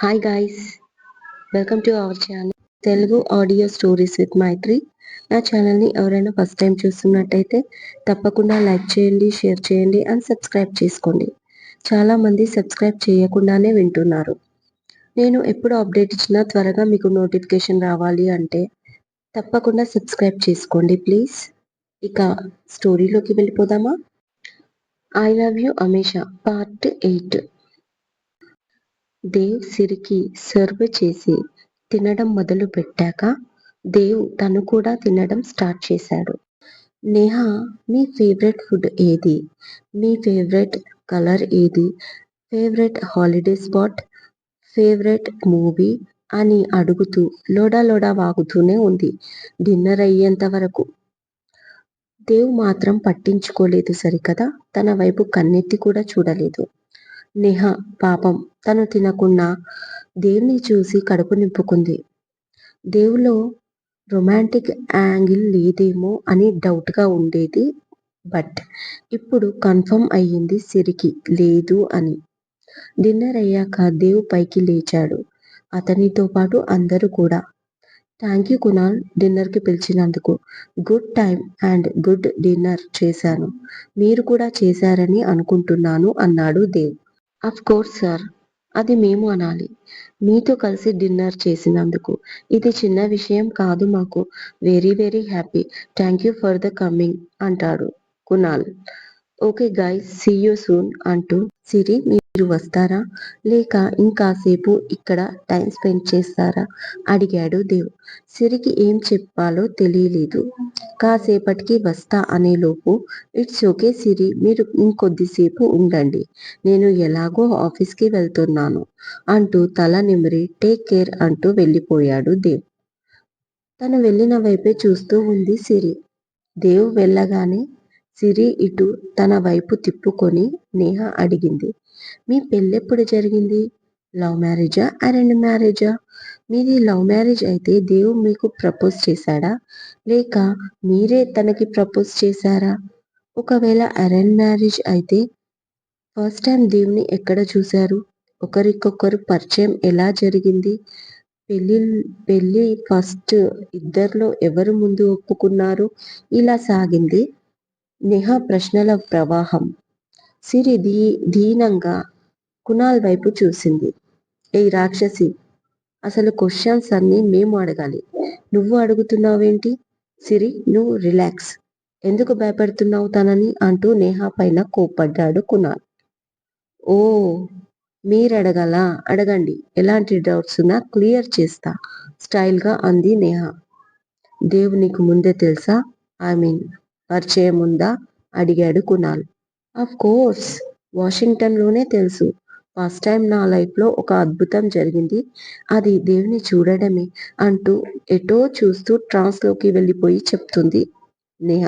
Hi guys welcome to our channel Telugu audio stories with Maitri నా ఛానల్ని ఎవరైనా first time చూస్తున్నట్టయితే తప్పకుండా లైక్ చేయండి షేర్ చేయండి అండ్ సబ్స్క్రైబ్ చేసుకోండి. చాలామంది సబ్స్క్రైబ్ చేయకుండానే వింటున్నారు. నేను ఎప్పుడు అప్డేట్ ఇచ్చినా త్వరగా మీకు నోటిఫికేషన్ రావాలి అంటే తప్పకుండా సబ్స్క్రైబ్ చేసుకోండి ప్లీజ్ ఇక స్టోరీలోకి వెళ్ళిపోదామా? I love you Amesha part eight Dev సిరికి సర్వ్ చేసి తినడం మొదలు పెట్టాక దేవ్ తను కూడా తినడం స్టార్ట్ చేశాడు. నేహా మీ ఫేవరెట్ ఫుడ్ ఏది? మీ ఫేవరెట్ కలర్ ఏది? Favourite holiday spot? Favourite movie? అని అడుగుతూ లోడా లోడా వాగుతూనే ఉంది. డిన్నర్ అయ్యేంత వరకు దేవ్ మాత్రం పట్టించుకోలేదు సరికదా? తన వైపు కన్నెత్తి కూడా చూడలేదు. నిహ పాపం. తను తినకున్న దేవుని చూసి కడుపు నింపుకుంది. దేవులో రొమాంటిక్ యాంగిల్ లేదేమో అని డౌట్గా ఉండేది బట్ ఇప్పుడు కన్ఫర్మ్ అయ్యింది సిరికి లేదు అని. డిన్నర్ అయ్యాక దేవ్ పైకి లేచాడు. అతనితో పాటు అందరూ కూడా. థ్యాంక్ యూ కునాల్ డిన్నర్కి పిలిచినందుకు. Good time and good dinner చేశాను. మీరు కూడా చేశారని అనుకుంటున్నాను అన్నాడు దేవ్. అఫ్ కోర్స్ సార్ అది మేము అనాలి. మీతో కలిసి డిన్నర్ చేసినందుకు. ఇది చిన్న విషయం కాదు మాకు. Very very happy thank you for the coming అంటాడు Kunal. Okay guys see you soon అంటూ సిరి మీరు వస్తారా? లేక ఇంకాసేపు ఇక్కడ టైం స్పెండ్ చేస్తారా? అడిగాడు దేవ్. సిరికి ఏం చెప్పాలో తెలియలేదు. కాసేపటికి వస్తా అనేలోపు ఇట్స్ ఓకే సిరి మీరు ఇంకొద్దిసేపు ఉండండి. నేను ఎలాగో ఆఫీస్కి వెళ్తున్నాను అంటూ తల నిమిరి టేక్ కేర్ అంటూ వెళ్ళిపోయాడు దేవ్. తను వెళ్ళిన వైపే చూస్తూ ఉంది సిరి. దేవ్ వెళ్ళగానే సిరి ఇటు తన వైపు తిప్పుకొని నేహ అడిగింది. మీ పెళ్ళెప్పుడు జరిగింది? లవ్ మ్యారేజా? అరెండ్ మ్యారేజా? మీది లవ్ మ్యారేజ్ అయితే దేవుడు మీకు ప్రపోజ్ చేశాడా? లేక మీరే తనకి ప్రపోజ్ చేశారా? ఒకవేళ అరెండ్ మ్యారేజ్ అయితే ఫస్ట్ టైం దేవుని ఎక్కడ చూశారు? ఒకరికొకరు పరిచయం ఎలా జరిగింది? పెళ్ళి పెళ్ళి ఫస్ట్ ఇద్దరిలో ఎవరు ముందు ఒప్పుకున్నారు? ఇలా సాగింది. నేహ ప్రశ్నల ప్రవాహం. సిరి దీ దీనంగా కునాల్ వైపు చూసింది. ఏ రాక్షసి అసలు క్వశ్చన్స్ అన్ని మేము అడగాలి. నువ్వు అడుగుతున్నావేంటి? సిరి నువ్వు రిలాక్స్. ఎందుకు భయపడుతున్నావు తనని? అంటూ నేహా పైన కోప్పడ్డాడు కునాల్ ఓ మీరు అడగాల అడగండి. ఎలాంటి డౌట్స్ ఉన్నా క్లియర్ చేస్తా స్టైల్గా అంది నేహ. దేవునికి నీకు ముందే తెలుసా? ఐ మీన్ పరిచయం ఉందా? అడిగాడు కునాల్ అఫ్ కోర్స్ వాషింగ్టన్లోనే తెలుసు. ఫస్ట్ టైం నా లైఫ్లో ఒక అద్భుతం జరిగింది. అది దేవుని చూడడమే అంటూ ఎటో చూస్తూ ట్రాన్స్లోకి వెళ్ళిపోయి చెప్తుంది నేహ.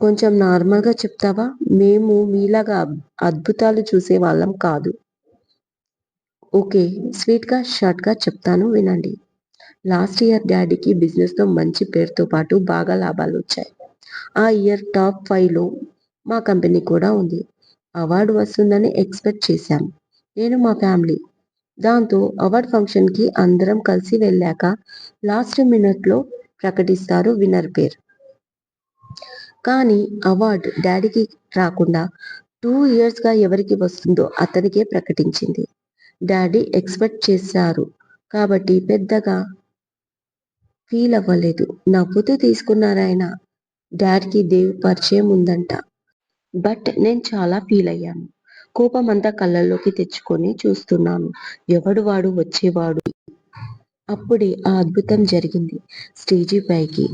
కొంచెం నార్మల్గా చెప్తావా? మేము మీలాగా అద్భుతాలు చూసే వాళ్ళం కాదు. ఓకే. స్వీట్గా షార్ట్గా చెప్తాను వినండి. లాస్ట్ ఇయర్ డాడీకి బిజినెస్లో మంచి పేరుతో పాటు బాగా లాభాలు వచ్చాయి. ఆ ఇయర్ టాప్ ఫైవ్లో మా కంపెనీ కూడా ఉంది. అవార్డు వస్తుందని ఎక్స్పెక్ట్ చేశాం. నేను మా ఫ్యామిలీ దాంతో అవార్డ్ ఫంక్షన్కి అందరం కలిసి వెళ్ళాక లాస్ట్ మినిట్లో ప్రకటిస్తారు విన్నర్ పేరు. కానీ అవార్డు డాడీకి రాకుండా టూ ఇయర్స్గా ఎవరికి వస్తుందో అతనికే ప్రకటించింది. డాడీ ఎక్స్పెక్ట్ చేశారు. కాబట్టి పెద్దగా ఫీల్ అవ్వలేదు. నవ్వుతూ తీసుకున్నారాయన. డాడీకి దేవ్ పరిచయం ఉందంట. బట్ నేను చాలా ఫీల్ అయ్యాను కోపం అంతా కళ్ళల్లోకి తెచ్చుకొని చూస్తున్నాను. ఎవడు వాడు వచ్చేవాడు? అప్పుడే ఆ అద్భుతం జరిగింది. స్టేజీ పైకి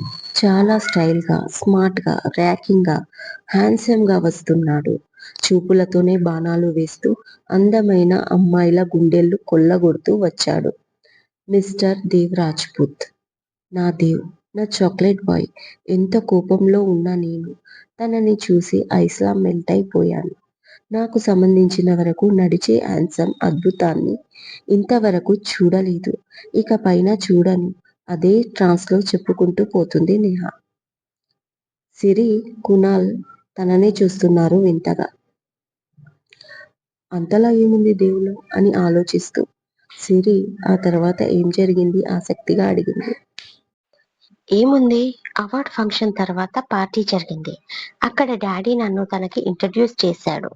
చాలా స్టైల్గా స్మార్ట్గా ర్యాకింగ్గా హ్యాండ్సమ్గా వస్తున్నాడు. చూపులతోనే బాణాలు వేస్తూ అందమైన అమ్మాయిల గుండెళ్ళు కొల్లగొడుతూ వచ్చాడు. మిస్టర్ దేవ్ రాజ్పుత్ నా దేవ్ నా చాక్లెట్ బాయ్ ఎంత కోపంలో ఉన్నా నేను. తనని చూసి ఐస్లా మెల్ట్ అయిపోయాను. నాకు సంబంధించిన వరకు నడిచే హ్యాన్సమ్ అద్భుతాన్ని ఇంతవరకు చూడలేదు. ఇక పైన చూడను. అదే ట్రాన్స్లో చెప్పుకుంటూ పోతుంది నేహ. సిరి కునాల్ తననే చూస్తున్నారు వింతగా. అంతలా ఏముంది దేవులు అని ఆలోచిస్తూ. సిరి ఆ తర్వాత ఏం జరిగింది ఆసక్తిగా అడిగింది. ఏముంది? అవార్డ్ ఫంక్షన్ తర్వాత పార్టీ జరిగింది. అక్కడ డాడీ నన్ను తనకి ఇంట్రడ్యూస్ చేశాడు.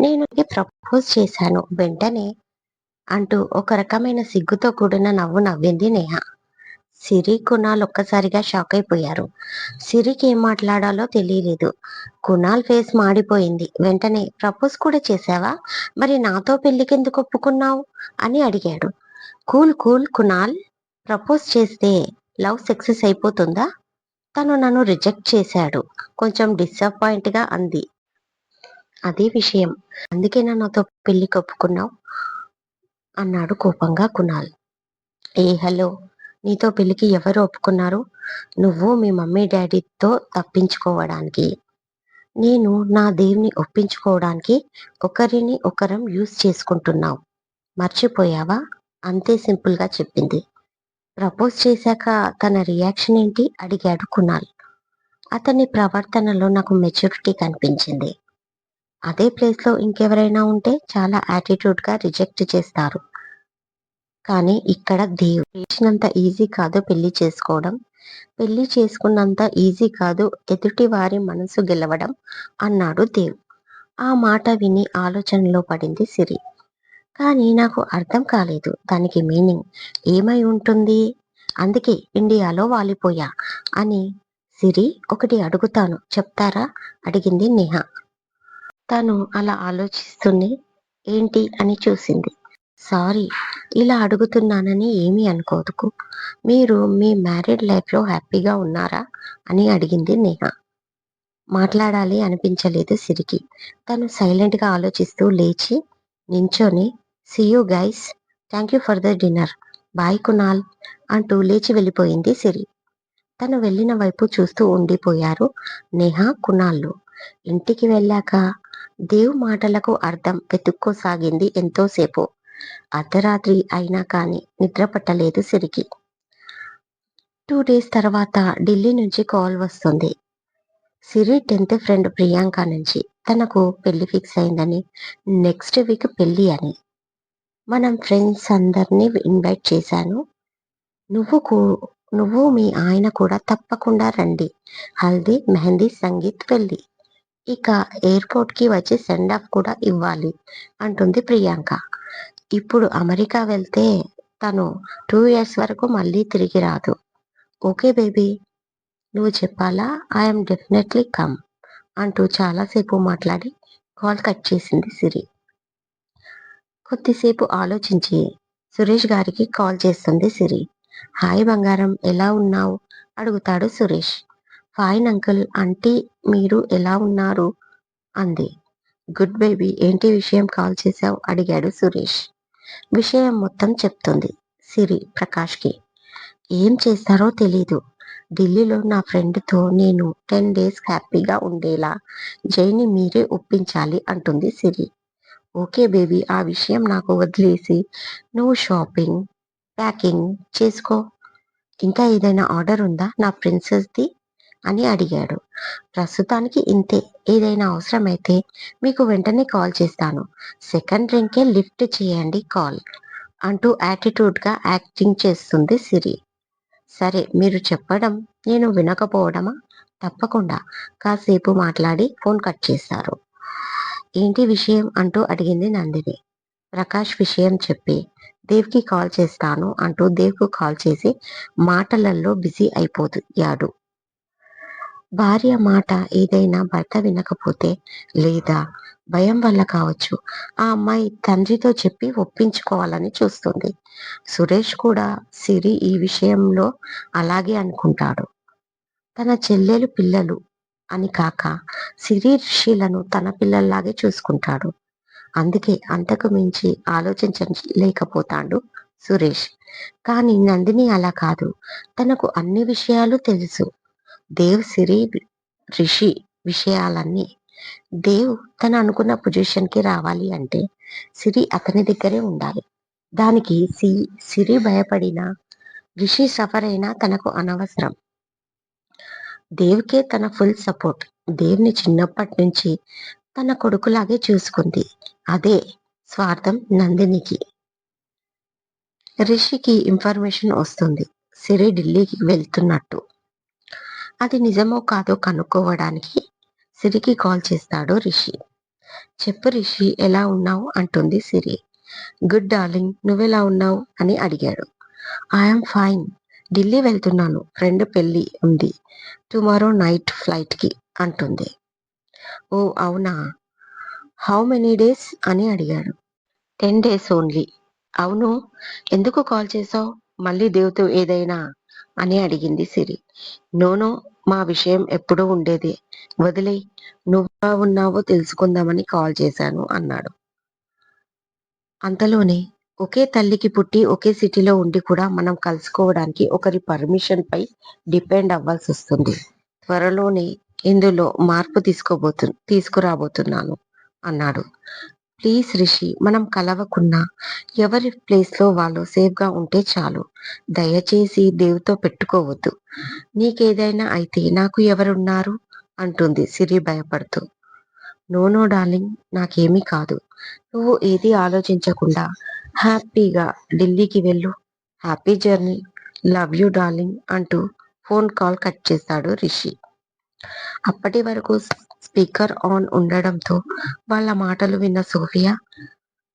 నేను ప్రపోజ్ చేశాను. వెంటనే అంటూ ఒక రకమైన సిగ్గుతో కూడిన నవ్వు నవ్వింది నేహ. సిరి కునాల్ ఒక్కసారిగా షాక్ అయిపోయారు. సిరికి ఏం మాట్లాడాలో తెలియలేదు. కునాల్ ఫేస్ మాడిపోయింది. వెంటనే ప్రపోజ్ కూడా చేసావా మరి నాతో పెళ్ళికెందుకు ఒప్పుకున్నావు? అని అడిగాడు. కూల్ కూల్ కునాల్ ప్రపోజ్ చేస్తే లవ్ సక్సెస్ అయిపోతుందా? తను నన్ను రిజెక్ట్ చేశాడు. కొంచెం డిసప్పాయింట్గా అంది. అదే విషయం. అందుకే నాతో పెళ్ళి ఒప్పుకున్నావు అన్నాడు కోపంగా కునాల్. ఏ హలో నీతో పెళ్ళికి ఎవరు ఒప్పుకున్నారు? నువ్వు మీ మమ్మీ డాడీతో తప్పించుకోవడానికి. నేను నా దేవుని ఒప్పించుకోవడానికి ఒకరిని ఒకరం యూజ్ చేసుకుంటున్నావు. మర్చిపోయావా? అంతే సింపుల్గా చెప్పింది. ప్రపోజ్ చేశాక తన రియాక్షన్ ఏంటి అడిగాడు కునాల్. అతని ప్రవర్తనలో నాకు మెచ్యూరిటీ కనిపించింది. అదే ప్లేస్లో ఇంకెవరైనా ఉంటే చాలా యాటిట్యూడ్గా రిజెక్ట్ చేస్తారు. కానీ ఇక్కడ దేవు చేసినంత ఈజీ కాదు పెళ్ళి చేసుకోవడం. పెళ్ళి చేసుకున్నంత ఈజీ కాదు ఎదుటి వారి మనసు గెలవడం అన్నాడు దేవ్. ఆ మాట విని ఆలోచనలో పడింది సిరి. కానీ నాకు అర్థం కాలేదు. దానికి మీనింగ్ ఏమై ఉంటుంది? అందుకే ఇండియాలో వాలిపోయా అని సిరి ఒకటి అడుగుతాను. చెప్తారా? అడిగింది నేహ. తను అలా ఆలోచిస్తుంది ఏంటి అని చూసింది. సారీ ఇలా అడుగుతున్నానని ఏమీ అనుకోదుకు. మీరు మీ మ్యారీడ్ లైఫ్లో హ్యాపీగా ఉన్నారా అని అడిగింది నేహ. మాట్లాడాలి అనిపించలేదు సిరికి. తను సైలెంట్గా ఆలోచిస్తూ లేచి నించొని see you guys thank you for the dinner bye Kunal అంటూ లేచి వెళ్ళిపోయింది సిరి. తను వెళ్ళిన వైపు చూస్తూ ఉండిపోయారు నేహ కునాళ్ళు ఇంటికి వెళ్ళాక దేవు మాటలకు అర్థం వెతుక్కోసాగింది ఎంతోసేపు. అర్ధరాత్రి అయినా కానీ నిద్ర పట్టలేదు సిరికి. టూ డేస్ తర్వాత ఢిల్లీ నుంచి కాల్ వస్తుంది. సిరి టెన్త్ ఫ్రెండ్ ప్రియాంక నుంచి. తనకు పెళ్ళి ఫిక్స్ అయిందని నెక్స్ట్ వీక్ పెళ్ళి అని. మనం ఫ్రెండ్స్ అందరినీ ఇన్వైట్ చేశాను. నువ్వు కూ- నువ్వు మీ ఆయన కూడా తప్పకుండా రండి. హల్దీ మెహందీ సంగీత్ వెళ్ళి. ఇక ఎయిర్పోర్ట్కి వచ్చి సెండ్ ఆఫ్ కూడా ఇవ్వాలి అంటుంది ప్రియాంక. ఇప్పుడు అమెరికా వెళ్తే తను టూ ఇయర్స్ వరకు మళ్ళీ తిరిగి రాదు. ఓకే బేబీ నువ్వు చెప్పాలా? ఐఎమ్ డెఫినెట్లీ కమ్ అంటూ చాలాసేపు మాట్లాడి కాల్ కట్ చేసింది సిరి. కొద్దిసేపు ఆలోచించి సురేష్ గారికి కాల్ చేస్తుంది సిరి. హాయ్ బంగారం ఎలా ఉన్నావు? అడుగుతాడు సురేష్. ఫైన్ అంకుల్ ఆంటీ మీరు ఎలా ఉన్నారు? అంది. గుడ్ బేబీ ఏంటి విషయం కాల్ చేశావు? అడిగాడు సురేష్. విషయం మొత్తం చెప్తుంది సిరి ప్రకాష్కి. ఏం చేస్తారో తెలీదు. ఢిల్లీలో నా ఫ్రెండ్తో నేను టెన్ డేస్ హ్యాపీగా ఉండేలా. జైని మీరే ఒప్పించాలి అంటుంది సిరి. ఓకే బేబీ ఆ విషయం నాకు వదిలేసి నువ్వు షాపింగ్ ప్యాకింగ్ చేసుకో. ఇంకా ఏదైనా ఆర్డర్ ఉందా? నా ప్రిన్సెస్ది అని అడిగాడు. ప్రస్తుతానికి ఇంతే. ఏదైనా అవసరమైతే మీకు వెంటనే కాల్ చేస్తాను. సెకండ్ రింగ్కే లిఫ్ట్ చేయండి కాల్ అంటూ యాటిట్యూడ్గా యాక్టింగ్ చేస్తుంది సిరి. సరే మీరు చెప్పడం నేను వినకపోవడమా? తప్పకుండా. కాసేపు మాట్లాడి ఫోన్ కట్ చేస్తారు. ఏంటి విషయం అంటూ అడిగింది నందిని. ప్రకాష్ విషయం చెప్పి దేవ్కి కాల్ చేస్తాను అంటూ దేవ్కు కాల్ చేసి మాటలలో బిజీ అయిపోయాడు. భార్య మాట ఏదైనా భర్త వినకపోతే లేదా? భయం వల్ల కావచ్చు. ఆ అమ్మాయి తండ్రితో చెప్పి ఒప్పించుకోవాలని చూస్తుంది. సురేష్ కూడా సిరి ఈ విషయంలో అలాగే అనుకుంటాడు. తన చెల్లెలు పిల్లలు అని కాక సిరి ఋషిలను తన పిల్లల్లాగే చూసుకుంటాడు. అందుకే అంతకు మించి ఆలోచించలేకపోతాడు సురేష్. కానీ నందిని అలా కాదు. తనకు అన్ని విషయాలు తెలుసు. దేవ్ సిరి రిషి విషయాలన్నీ. దేవ్ తను అనుకున్న పొజిషన్కి రావాలి అంటే సిరి అతని దగ్గరే ఉండాలి. దానికి సి సిరి భయపడినా రిషి సఫర్ అయినా తనకు అనవసరం. దేవ్కే తన ఫుల్ సపోర్ట్. దేవ్ని చిన్నప్పటి నుంచి తన కొడుకులాగే చూసుకుంది. అదే స్వార్థం నందినికి. రిషికి ఇన్ఫర్మేషన్ వస్తుంది. సిరి ఢిల్లీకి వెళ్తున్నట్టు. అది నిజమో కాదో కనుక్కోవడానికి సిరికి కాల్ చేస్తాడు రిషి. చెప్పు రిషి ఎలా ఉన్నావు? అంటుంది సిరి. గుడ్ డార్లింగ్ నువ్వెలా ఉన్నావు? అని అడిగాడు. ఐఎమ్ ఫైన్ ఢిల్లీ వెళ్తున్నాను. ఫ్రెండ్ పెళ్ళి ఉంది. టుమారో నైట్ ఫ్లైట్కి అంటుంది. ఓ అవునా? How many days? అని అడిగాడు. Ten days only. అవును. ఎందుకు కాల్ చేసావు మళ్ళీ దేవుతో ఏదైనా? అని అడిగింది సిరి. నోనో మా విషయం ఎప్పుడూ ఉండేదే. వదిలే నువ్వా ఉన్నావో తెలుసుకుందామని కాల్ చేశాను అన్నాడు. అంతలోనే ఒకే తల్లికి పుట్టి ఒకే సిటీలో ఉండి కూడా మనం కలుసుకోవడానికి ఒకరి పర్మిషన్ పై డిపెండ్ అవ్వాల్సి వస్తుంది. త్వరలోనే ఇందులో మార్పు తీసుకోబోతు తీసుకురాబోతున్నాను అన్నాడు. ప్లీజ్ రిషి మనం కలవకున్నా ఎవరి ప్లేస్లో వాళ్ళు సేఫ్గా ఉంటే చాలు. దయచేసి దేవుతో పెట్టుకోవద్దు. నీకేదైనా అయితే నాకు ఎవరున్నారు? అంటుంది సిరి భయపడుతూ. నో డార్లింగ్ నాకేమీ కాదు. నువ్వు ఏది ఆలోచించకుండా హ్యాపీగా ఢిల్లీకి వెళ్ళు. Happy journey. Love you darling అంటూ ఫోన్ కాల్ కట్ చేశాడు రిషి. అప్పటి వరకు స్పీకర్ ఆన్ ఉండడంతో వాళ్ళ మాటలు విన్న సోఫియా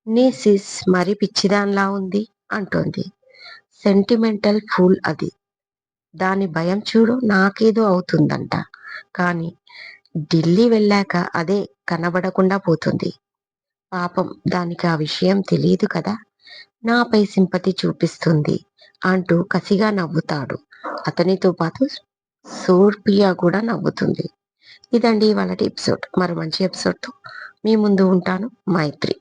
నీ సిస్ మరి పిచ్చిదాన్లా ఉంది అంటోంది. సెంటిమెంటల్ ఫూల్ అది. దాని భయం చూడు నాకేదో అవుతుందంట. కానీ ఢిల్లీ వెళ్ళాక అదే కనబడకుండా పోతుంది. పాపం దానికి ఆ విషయం తెలియదు కదా. నాపై సింపతి చూపిస్తుంది అంటూ కసిగా నవ్వుతాడు. అతనితో పాటు సోర్పియా కూడా నవ్వుతుంది. ఇదండి ఇవాళ ఎపిసోడ్ మరి మంచి ఎపిసోడ్తో మీ ముందు ఉంటాను. మైత్రి.